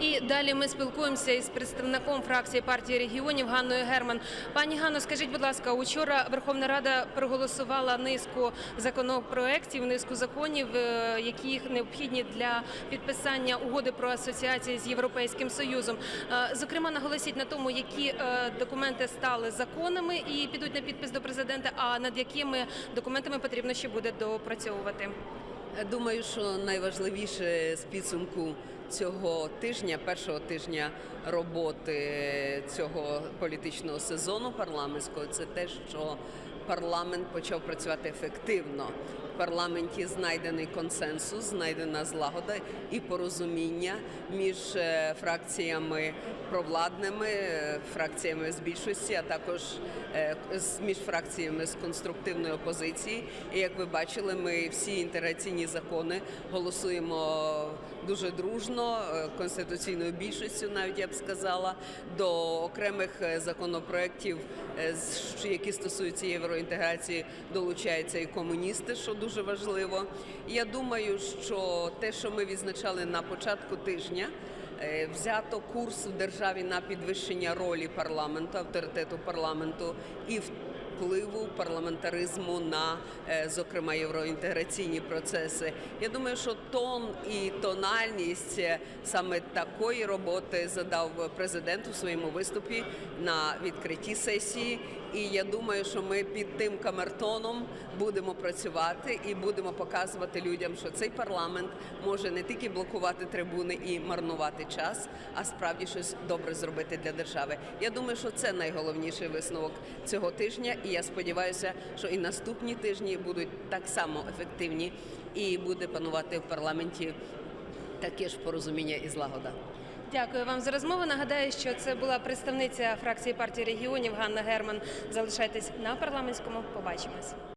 І далі ми спілкуємося із представником фракції партії регіонів Ганною Герман. Пані Ганно, скажіть, будь ласка, учора Верховна Рада проголосувала низку законопроєктів, низку законів, е, які необхідні для підписання угоди про асоціацію з Європейським Союзом. Е, Зокрема, наголосіть на тому, які е, документи стали законами і підуть на підпис до президента, а над якими документами потрібно ще буде допрацьовувати. Думаю, що найважливіше з підсумку цього тижня, першого тижня роботи цього політичного сезону парламентського, це те, що парламент почав працювати ефективно. Парламенті знайдений консенсус, знайдена злагода і порозуміння між е, фракціями провладними, е, фракціями з більшості, а також е, між фракціями з конструктивної опозиції. І як ви бачили, ми всі інтеграційні закони голосуємо дуже дружно, конституційною більшістю, навіть я б сказала, до окремих законопроєктів, які стосуються євроінтеграції, долучаються і комуністи, що дуже важливо. Я думаю, що те, що ми відзначали на початку тижня. Е, Взято курс в державі на підвищення ролі парламенту, авторитету парламенту і впливу парламентаризму на, е, зокрема, євроінтеграційні процеси. Я думаю, що тон і тональність е, саме такої роботи задав президент у своєму виступі на відкритті сесії. І я думаю, що ми під тим камертоном будемо працювати і будемо показувати людям, що цей парламент може не тільки блокувати трибуни і марнувати час, а справді щось добре зробити для держави. Я думаю, що це найголовніший висновок цього тижня. І я сподіваюся, що і наступні тижні будуть так само ефективні, і буде панувати в парламенті таке ж порозуміння і злагода. Дякую вам за розмову. Нагадаю, що це була представниця фракції партії регіонів Ганна Герман. Залишайтесь на парламентському. Побачимось.